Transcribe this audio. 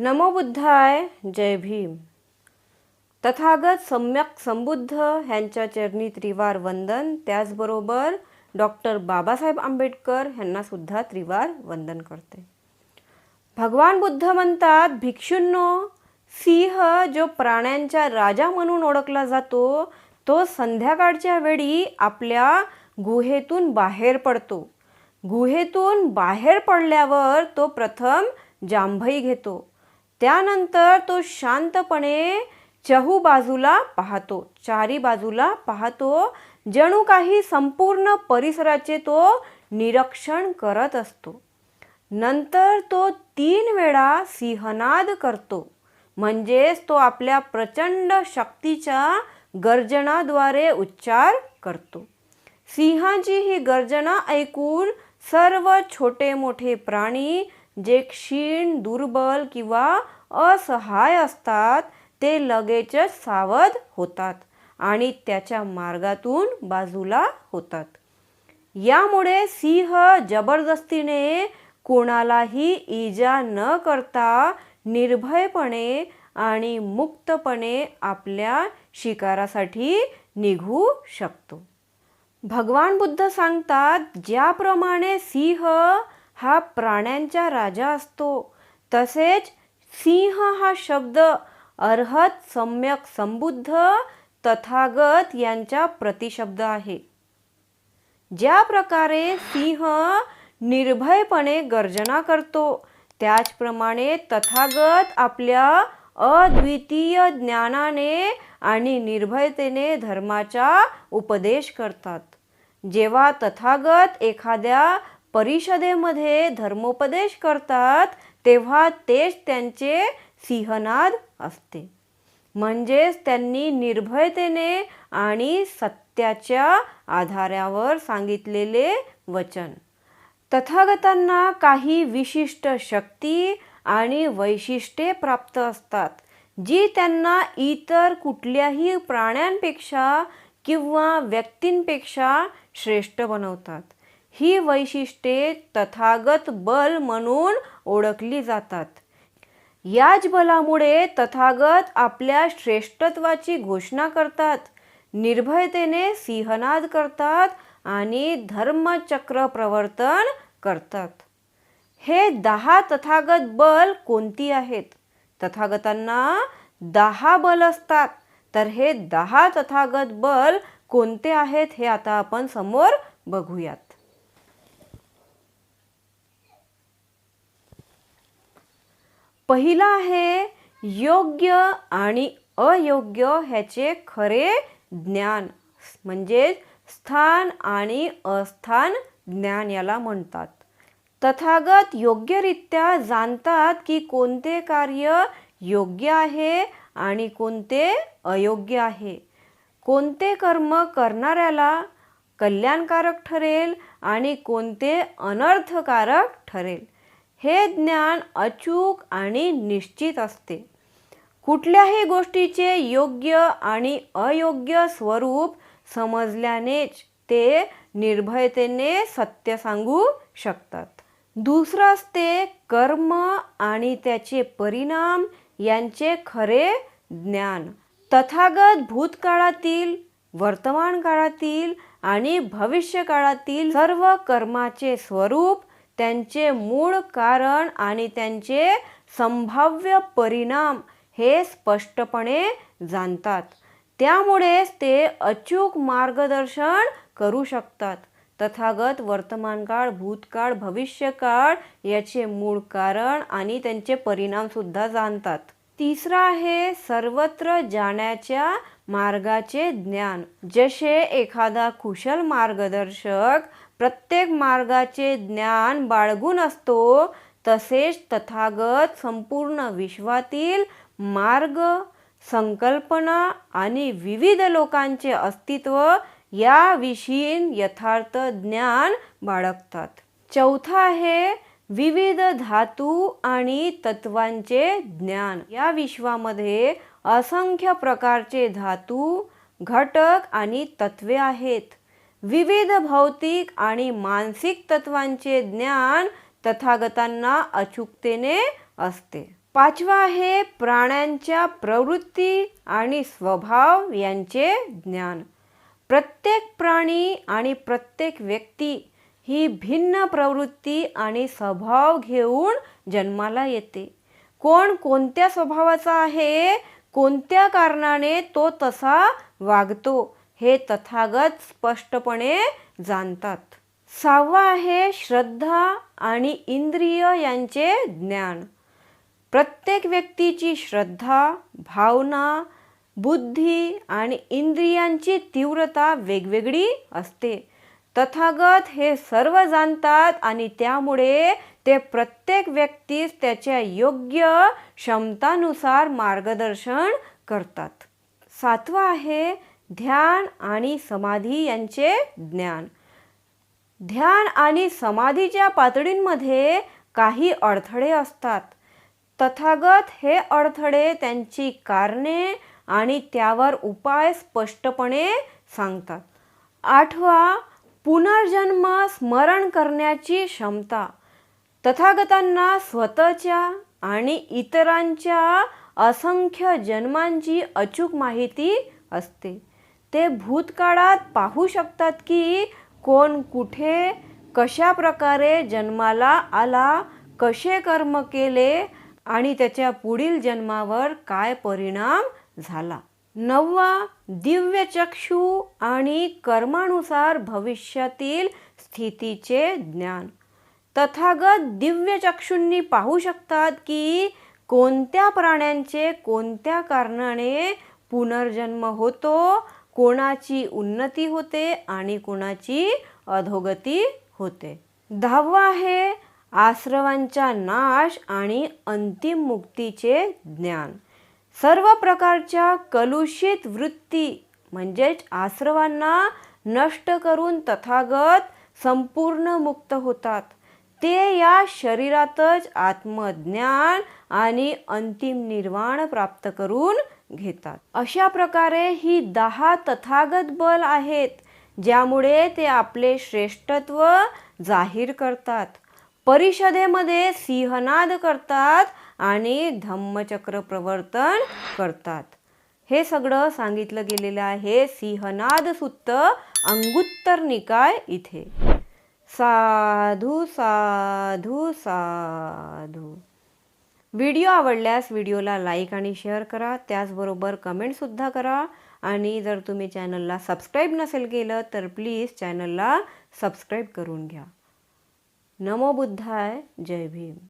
नमो बुद्धाय जय भीम. तथागत सम्यक संबुद्ध ह्यांच्या चरणी त्रिवार वंदन. त्याचबरोबर डॉक्टर बाबासाहेब आंबेडकर ह्यांनासुद्धा त्रिवार वंदन करते. भगवान बुद्ध म्हणतात भिक्षूंनो सिंह जो प्राण्यांचा राजा म्हणून ओळखला जातो तो संध्याकाळच्या वेळी आपल्या गुहेतून बाहेर पडतो. गुहेतून बाहेर पडल्यावर तो प्रथम जांभई घेतो. त्यानंतर तो शांतपणे चहू बाजूला पाहतो चारी बाजूला पाहतो. जणू काही संपूर्ण परिसराचे तो निरीक्षण करत असतो. नंतर तो तीन वेळा सिंहनाद करतो. म्हणजेच तो आपल्या प्रचंड शक्तीच्या गर्जनाद्वारे उच्चार करतो. सिंहाची ही गर्जना ऐकून सर्व छोटे मोठे प्राणी जे क्षीण दुर्बल किंवा असहाय असतात ते लगेचच सावध होतात आणि त्याच्या मार्गातून बाजूला होतात. यामुळे सिंह जबरदस्तीने कोणालाही इजा न करता निर्भयपणे आणि मुक्तपणे आपल्या शिकारासाठी निघू शकतो. भगवान बुद्ध सांगतात ज्याप्रमाणे सिंह हा प्राण्यांचा राजा असतो. तसेच सिंह हा शब्द अर्हत सम्यक संबुद्ध तथागत यांचा प्रतिशब्द आहे. ज्या प्रकारे सिंह निर्भयपणे गर्जना करतो त्याचप्रमाणे तथागत आपल्या अद्वितीय ज्ञानाने आणि निर्भयतेने धर्माचा उपदेश करतात. जेव्हा तथागत एखाद्या परिषदेमध्ये धर्मोपदेश करतात तेव्हा तेच त्यांचे सिंहनाद असते. म्हणजेच त्यांनी निर्भयतेने आणि सत्याच्या आधारावर सांगितलेले वचन. तथागतांना काही विशिष्ट शक्ती आणि वैशिष्ट्ये प्राप्त असतात जी त्यांना इतर कुठल्याही प्राण्यांपेक्षा किंवा व्यक्तींपेक्षा श्रेष्ठ बनवतात. ही वैशिष्ट्ये तथागत बल म्हणून ओळखली जातात. याच बलामुळे तथागत आपल्या श्रेष्ठत्वाची घोषणा करतात निर्भयतेने सिंहनाद करतात आणि धर्मचक्र प्रवर्तन करतात. हे दहा तथागत बल कोणती आहेत? तथागतांना दहा बल असतात. तर हे दहा तथागत बल कोणते आहेत हे आता आपण समोर बघूयात. पहिला आहे योग्य आणि अयोग्य ह्याचे खरे ज्ञान. म्हणजे स्थान आणि अस्थान ज्ञान याला म्हणतात. तथागत योग्यरित्या जाणतात की कोणते कार्य योग्य आहे आणि कोणते अयोग्य आहे. कोणते कर्म करणाऱ्याला कल्याणकारक ठरेल आणि कोणते अनर्थकारक ठरेल. हे ज्ञान अचूक आणि निश्चित असते. कुठल्याही गोष्टीचे योग्य आणि अयोग्य स्वरूप समजल्यानेच ते निर्भयतेने सत्य सांगू शकतात. दुसरं असते कर्म आणि त्याचे परिणाम यांचे खरे ज्ञान. तथागत भूतकाळातील वर्तमान काळातील आणि भविष्य काळातील सर्व कर्माचे स्वरूप त्यांचे मूळ कारण आणि त्यांचे संभाव्य परिणाम हे स्पष्टपणे जाणतात. त्यामुळेच ते अचूक मार्गदर्शन करू शकतात. तथागत वर्तमानकाळ भूतकाळ भविष्यकाळ याचे मूळ कारण आणि त्यांचे परिणामसुद्धा जाणतात. तिसरा आहे सर्वत्र जाण्याच्या मार्गाचे ज्ञान. जसे एखादा कुशल मार्गदर्शक प्रत्येक मार्गाचे ज्ञान बाळगून असतो तसेच तथागत संपूर्ण विश्वातील मार्ग संकल्पना आणि विविध लोकांचे अस्तित्व याविषयी यथार्थ ज्ञान बाळगतात. चौथा आहे विविध धातू आणि तत्वांचे ज्ञान. या विश्वामध्ये असंख्य प्रकारचे धातू घटक आणि तत्वे आहेत. विविध भौतिक आणि मानसिक तत्वांचे ज्ञान तथागतांना अचूकतेने असते. पाचवा आहे प्राण्यांच्या प्रवृत्ती आणि स्वभाव यांचे ज्ञान. प्रत्येक प्राणी आणि प्रत्येक व्यक्ती ही भिन्न प्रवृत्ती आणि स्वभाव घेऊन जन्माला येते. कोण कोणत्या स्वभावाचा आहे कोणत्या कारणाने तो तसा वागतो हे तथागत स्पष्टपणे जाणतात. सहावा आहे श्रद्धा आणि इंद्रिय यांचे ज्ञान. प्रत्येक व्यक्तीची श्रद्धा भावना बुद्धी आणि इंद्रियांची तीव्रता वेगवेगळी असते. तथागत हे सर्व जाणतात आणि त्यामुळे ते प्रत्येक व्यक्तीस त्याच्या योग्य क्षमतानुसार मार्गदर्शन करतात. सातवा आहे ध्यान आणि समाधी यांचे ज्ञान. ध्यान आणि समाधीच्या पातळींमध्ये काही अडथळे असतात. तथागत हे अडथळे त्यांची कारणे आणि त्यावर उपाय स्पष्टपणे सांगतात. आठवा पुनर्जन्म स्मरण करण्याची क्षमता. तथागतांना स्वतःच्या आणि इतरांच्या असंख्य जन्मांची अचूक माहिती असते. ते भूतकाळात पाहू शकतात की कोण कुठे कशा प्रकारे जन्माला आला कसे कर्म केले आणि त्याच्या पुढील जन्मावर काय परिणाम झाला. नववा दिव्य चक्षु आणि कर्मानुसार भविष्यातील स्थितीचे ज्ञान. तथागत दिव्यचक्षूंनी पाहू शकतात की कोणत्या प्राण्यांचे कोणत्या कारणाने पुनर्जन्म होतो कोणाची उन्नती होते आणि कोणाची अधोगती होते. दहावा आहे आश्रवांचा नाश आणि अंतिम मुक्तीचे ज्ञान. सर्व प्रकारच्या कलुषित वृत्ती म्हणजेच आश्रवांना नष्ट करून तथागत संपूर्ण मुक्त होतात. ते या शरीरातच आत्मज्ञान आणि अंतिम निर्वाण प्राप्त करून घेतात. अशा प्रकारे ही दहा तथागत बल आहेत ज्यामुळे ते आपले श्रेष्ठत्व जाहीर करतात. परिषदेमध्ये सिंहनाद करतात आणि धम्मचक्र प्रवर्तन करतात. हे सगळं सांगितलं गेलेलं आहे सिंहनाद सुत्त अंगुत्तर निकाय इथे. साधू साधू साधू. व्हिडिओ आवडल्यास व्हिडिओला लाईक आणि शेअर करा. त्याचबरोबर कमेंटसुद्धा करा. आणि जर तुम्ही चॅनलला सबस्क्राईब नसेल केलं तर प्लीज चॅनलला सबस्क्राईब करून घ्या. नमो बुद्धाय. जय भीम.